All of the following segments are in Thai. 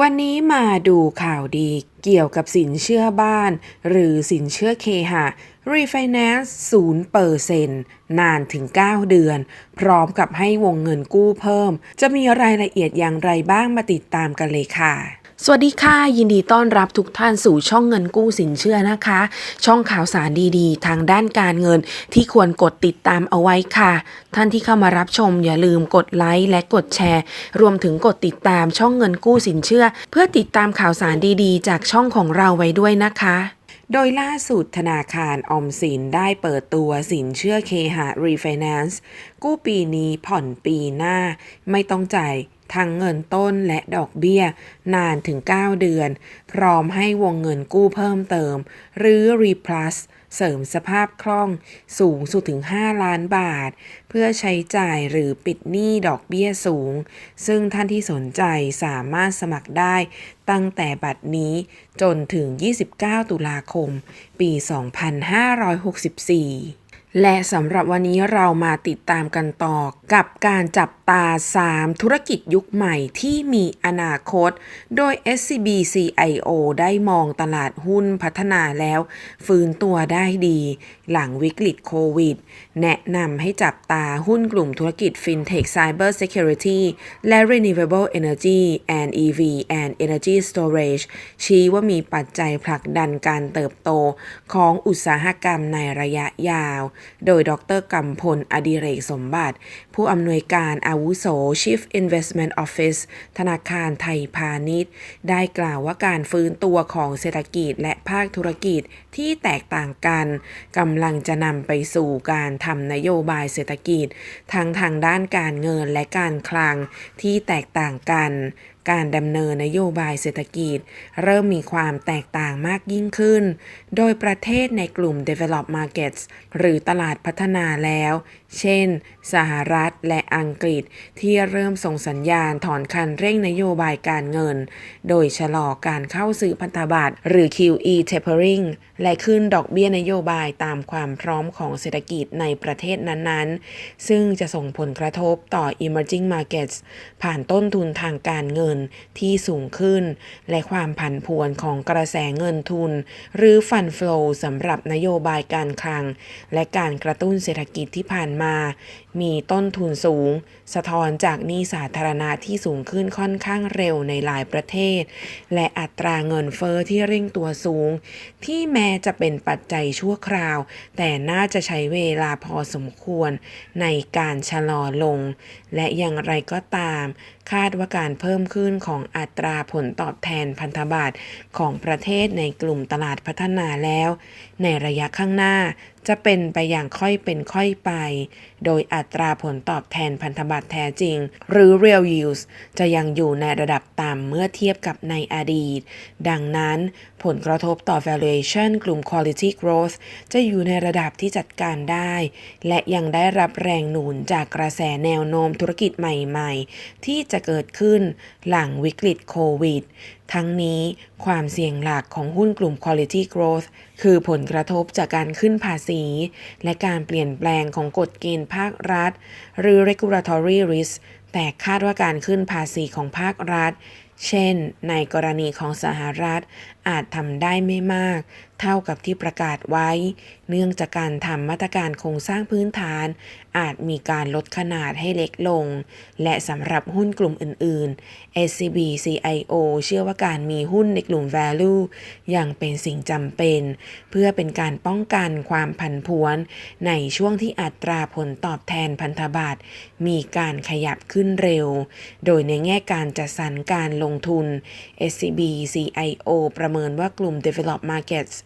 วันนี้มาดูข่าวดีเกี่ยวกับสินเชื่อบ้าน หรือสินเชื่อเคหะ Refinance 0%นานถึง 9 เดือน พร้อมกับให้วงเงินกู้เพิ่ม จะมีรายละเอียดอย่างไรบ้างมาติดตามกันเลยค่ะ สวัสดีค่ะ ยินดีต้อนรับทุกท่านสู่ช่องเงินกู้สินเชื่อนะคะ ช่องข่าวสารดีๆ ทางด้านการเงินที่ควรกดติดตามเอาไว้ค่ะ ท่านที่เข้ามารับชมอย่าลืมกดไลค์และกดแชร์ รวมถึงกดติดตามช่องเงินกู้สินเชื่อ เพื่อติดตามข่าวสารดีๆ จากช่องของเราไว้ด้วยนะคะ โดยล่าสุดธนาคารออมสินได้เปิดตัวสินเชื่อเคหะ Refinance กู้ปีนี้ผ่อนปีหน้า ไม่ต้องจ่าย ทั้งเงินต้นและดอกเบี้ย นานถึง 9 เดือน พร้อมให้วงเงินกู้เพิ่มเติม หรือ Replus เสริมสภาพคล่องสูงสุดถึง 5 ล้านบาท เพื่อใช้จ่ายหรือปิดหนี้ดอกเบี้ยสูง ซึ่งท่านที่สนใจสามารถสมัครได้ตั้งแต่บัดนี้จนถึง 29 ตุลาคม ปี 2564 และสำหรับวันนี้เรามาติดตามกันต่อ กับการจับตา 3 ธุรกิจยุคใหม่ที่มีอนาคต โดย SCB CIO ได้มองตลาดหุ้นพัฒนาแล้ว ฟื้นตัวได้ดีหลังวิกฤตโควิด แนะนำให้จับตาหุ้นกลุ่มธุรกิจ FinTech Cyber Security และ Renewable Energy and EV and Energy Storage ชี้ว่ามีปัจจัยผลักดันการเติบโตของอุตสาหกรรมในระยะยาว โดยดรกำพลอดิเรกสมบัติ ผู้อำนวยการอาวุโส Chief Investment Office ธนาคารไทยพาณิชย์ ได้กล่าวว่าการฟื้นตัวของเศรษฐกิจและภาคธุรกิจที่แตกต่างกันกำลังจะนำไปสู่การทำนโยบายเศรษฐกิจ ทั้งทางด้านการเงินและการคลังที่แตกต่างกัน การดำเนินนโยบายเศรษฐกิจ เริ่มมีความแตกต่างมากยิ่งขึ้น โดยประเทศในกลุ่ม develop markets หรือตลาดพัฒนาแล้ว เช่น สหรัฐและอังกฤษที่เริ่มส่งสัญญาณถอนคันเร่งนโยบายการเงิน โดยชะลอการเข้าซื้อพันธบัตรหรือ QE tapering และขึ้นดอกเบี้ยนโยบายตามความพร้อมของเศรษฐกิจในประเทศนั้นๆ ซึ่งจะส่งผลกระทบต่อ emerging markets ผ่านต้นทุนทางการเงินที่สูงขึ้น และความผันผวนของกระแสเงินทุน หรือ fund flow สำหรับนโยบายการคลัง และการกระตุ้นเศรษฐกิจที่ผ่านมา มีต้นทุนสูง สะท้อนจากหนี้สาธารณะที่สูงขึ้นค่อนข้างเร็วในหลายประเทศ และอัตราเงินเฟอ้อที่เร่งตัวสูง ที่แม้จะเป็นปัจจัยชั่วคราว แต่น่าจะใช้เวลาพอสมควรในการชะลอลง และอย่างไรก็ตามคาดว่าการเพิ่มขึ้นของอัตราผลตอบแทนพันธบัตรของประเทศในกลุ่มตลาดพัฒนาแล้ว ในระยะข้างหน้า จะเป็นไปอย่างค่อยเป็นค่อยไป โดยอัตราผลตอบแทนพันธบัตรแท้จริง หรือ real yields จะยังอยู่ในระดับต่ำเมื่อเทียบกับในอดีต ดังนั้นผลกระทบต่อ valuation กลุ่ม quality growth จะอยู่ในระดับที่จัดการได้ และยังได้รับแรงหนุนจากกระแสแนวโน้มธุรกิจใหม่ๆ ที่จะเกิดขึ้นหลังวิกฤตโควิดทั้งนี้ความเสี่ยงหลักของหุ้นกลุ่ม Quality Growth คือผลกระทบจากการขึ้นภาษี และการเปลี่ยนแปลงของกฎเกณฑ์ภาครัฐ หรือ regulatory risk แต่คาดว่าการขึ้นภาษีของภาครัฐ เช่น ในกรณีของสหรัฐอาจทำได้ไม่มาก เท่ากับที่ประกาศไว้ เนื่องจากการทำมาตรการโครงสร้างพื้นฐาน อาจมีการลดขนาดให้เล็กลง และสำหรับหุ้นกลุ่มอื่น ๆ SCB CIO เชื่อว่าการมีหุ้นในกลุ่ม value ยังเป็นสิ่งจำเป็น เพื่อเป็นการป้องกันความผันผวนในช่วงที่อัตราผลตอบแทนพันธบัตรมีการขยับขึ้นเร็ว โดยในแง่การจัดสรรการลงทุน SCB CIO ประเมินว่ากลุ่ม develop markets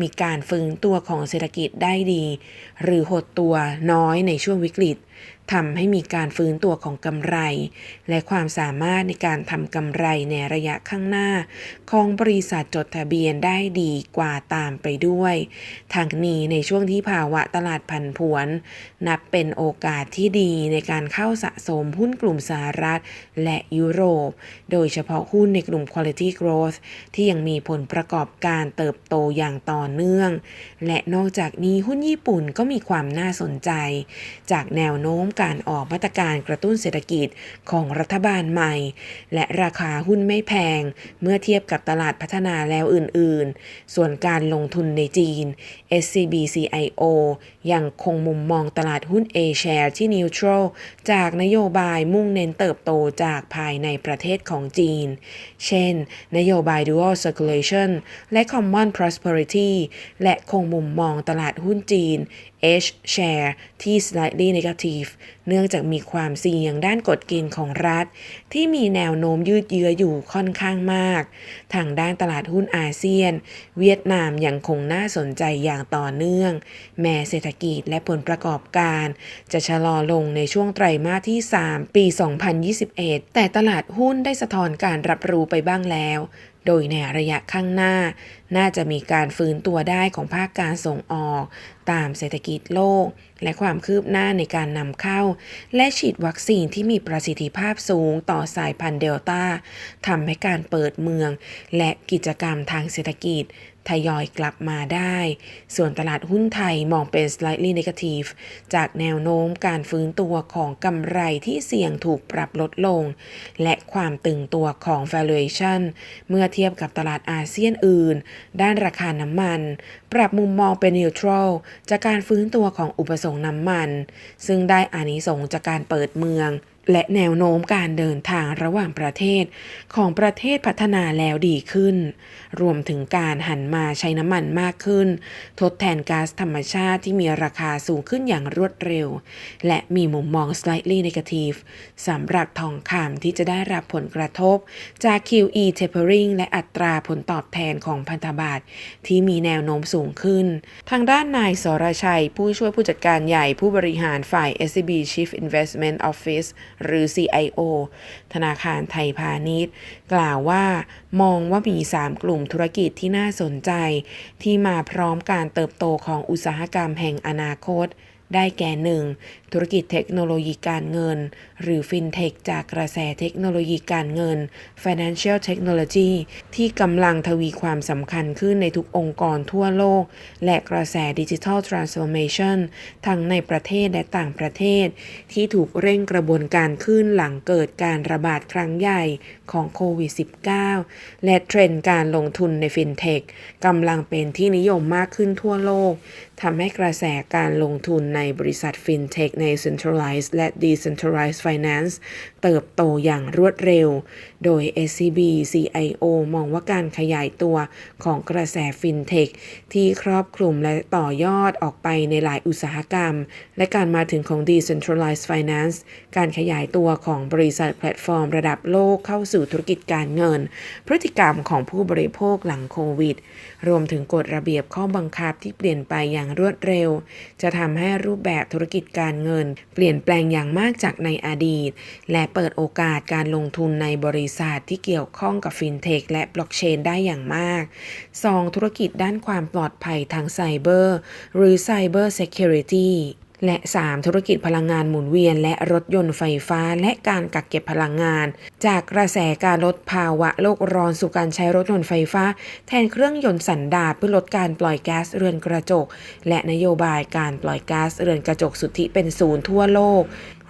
มีการฟื้นตัวของเศรษฐกิจได้ดี หรือหดตัวน้อยในช่วงวิกฤตทำให้มีการฟื้นตัวของกำไร และความสามารถในการทำกำไรในระยะข้างหน้า ของบริษัทจดทะเบียนได้ดีกว่าตามไปด้วย ทางนี้ในช่วงที่ภาวะตลาดผันผวน นับเป็นโอกาสที่ดีในการเข้าสะสมหุ้นกลุ่มสหรัฐ และยุโรป โดยเฉพาะหุ้นในกลุ่ม Quality Growth ที่ยังมีผลประกอบการเติบโตอย่างต่อเนื่อง และนอกจากนี้หุ้นญี่ปุ่นก็มีความน่าสนใจ จากแนวโน้มการออกมาตรการกระตุ้นเศรษฐกิจของรัฐบาลใหม่ และราคาหุ้นไม่แพง เมื่อเทียบกับตลาดพัฒนาแล้วอื่น ๆ ส่วนการลงทุนในจีน SCB CIO ยังคงมุมมองตลาดหุ้น A share ที่ neutral จากนโยบายมุ่งเน้นเติบโตจากภายในประเทศของจีน เช่น นโยบาย dual circulation และ common prosperity และคงมุมมองตลาดหุ้นจีน H share ที่ slightly negative เนื่องจากมีความเสี่ยงด้านกฎเกณฑ์ของรัฐ ที่มีแนวโน้มยืดเยื้ออยู่ค่อนข้างมาก ทางด้านตลาดหุ้นอาเซียน เวียดนามยังคงน่าสนใจอย่างต่อเนื่อง แม้เศรษฐกิจและผลประกอบการ จะชะลอลงในช่วงไตรมาสที่ 3 ปี 2021 แต่ตลาดหุ้นได้สะท้อนการรับรู้ไปบ้างแล้วโดยในระยะข้างหน้า น่าจะมีการฟื้นตัวได้ของภาคการส่งออก ตามเศรษฐกิจโลก และความคืบหน้าในการนำเข้า และฉีดวัคซีนที่มีประสิทธิภาพสูงต่อสายพันธุ์เดลต้าทำให้การเปิดเมืองและกิจกรรมทางเศรษฐกิจทยอยกลับมาได้ ส่วนตลาดหุ้นไทยมองเป็น slightly negative จากแนวโน้มการฟื้นตัวของกำไรที่เสี่ยงถูกปรับลดลง และความตึงตัวของ valuation เมื่อเทียบกับตลาดอาเซียนอื่น ด้านราคาน้ำมัน ปรับมุมมองเป็น neutral จากการฟื้นตัวของอุปสงค์น้ำมัน ซึ่งได้อานิสงส์จากการเปิดเมือง และแนวโน้มการเดินทางระหว่างประเทศของประเทศพัฒนาแล้วดีขึ้น รวมถึงการหันมาใช้น้ำมันมากขึ้น ทดแทนก๊าซธรรมชาติที่มีราคาสูงขึ้นอย่างรวดเร็ว และมีมุมมอง slightly negative สำหรับทองคำที่จะได้รับผลกระทบ จาก QE tapering และอัตราผลตอบแทนของพันธบัตรที่มีแนวโน้มสูงขึ้น ทางด้านนายสรชัย ผู้ช่วยผู้จัดการใหญ่ผู้บริหารฝ่าย SCB Chief Investment Office หรือ CIO ธนาคารไทยพาณิชย์ กล่าวว่ามองว่ามี 3 กลุ่มธุรกิจที่น่าสนใจ ที่มาพร้อมการเติบโตของอุตสาหกรรมแห่งอนาคต ได้แก่ 1. ธุรกิจเทคโนโลยีการเงิน หรือ FinTech จากกระแสเทคโนโลยีการเงิน Financial Technology ที่กำลังทวีความสำคัญขึ้นในทุกองค์กรทั่วโลก และกระแส Digital Transformation ทั้งในประเทศและต่างประเทศ ที่ถูกเร่งกระบวนการขึ้นหลังเกิดการระบาดครั้งใหญ่ของโควิด -19 และเทรนด์การลงทุนใน FinTech กำลังเป็นที่นิยมมากขึ้นทั่วโลก ทำให้กระแสการลงทุนในบริษัท FinTech ใน Centralized และ Decentralized Finance เติบโตอย่างรวดเร็ว โดย SCB CIO มองว่าการขยายตัวของกระแส FinTech ที่ครอบคลุมและต่อยอดออกไปในหลายอุตสาหกรรม และการมาถึงของ Decentralized Finance การขยายตัวของบริษัทแพลตฟอร์มระดับโลกเข้าสู่ธุรกิจการเงิน พฤติกรรมของผู้บริโภคหลังโควิด รวมถึงกฎระเบียบข้อบังคับที่เปลี่ยนไปอย่างรวดเร็ว จะทำให้รูปแบบธุรกิจการเงิน เปลี่ยนแปลงอย่างมากจากในอดีต และเปิดโอกาสการลงทุนในบริษัทที่เกี่ยวข้องกับฟินเทคและบล็อกเชนได้อย่างมาก 2. ธุรกิจด้านความปลอดภัยทางไซเบอร์ หรือ Cyber Security และ 3. ธุรกิจพลังงานหมุนเวียน และรถยนต์ไฟฟ้า และการกักเก็บพลังงาน จากกระแสการลดภาวะโลกร้อนสู่การใช้รถยนต์ไฟฟ้า แทนเครื่องยนต์สันดาปเพื่อลดการปล่อยก๊าซเรือนกระจก และนโยบายการปล่อยก๊าซเรือนกระจกสุทธิเป็นศูนย์ทั่วโลก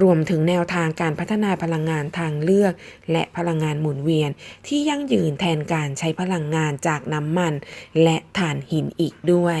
รวมถึงแนวทางการพัฒนาพลังงานทางเลือก และพลังงานหมุนเวียน ที่ยั่งยืนแทนการใช้พลังงานจากน้ำมัน และถ่านหินอีกด้วย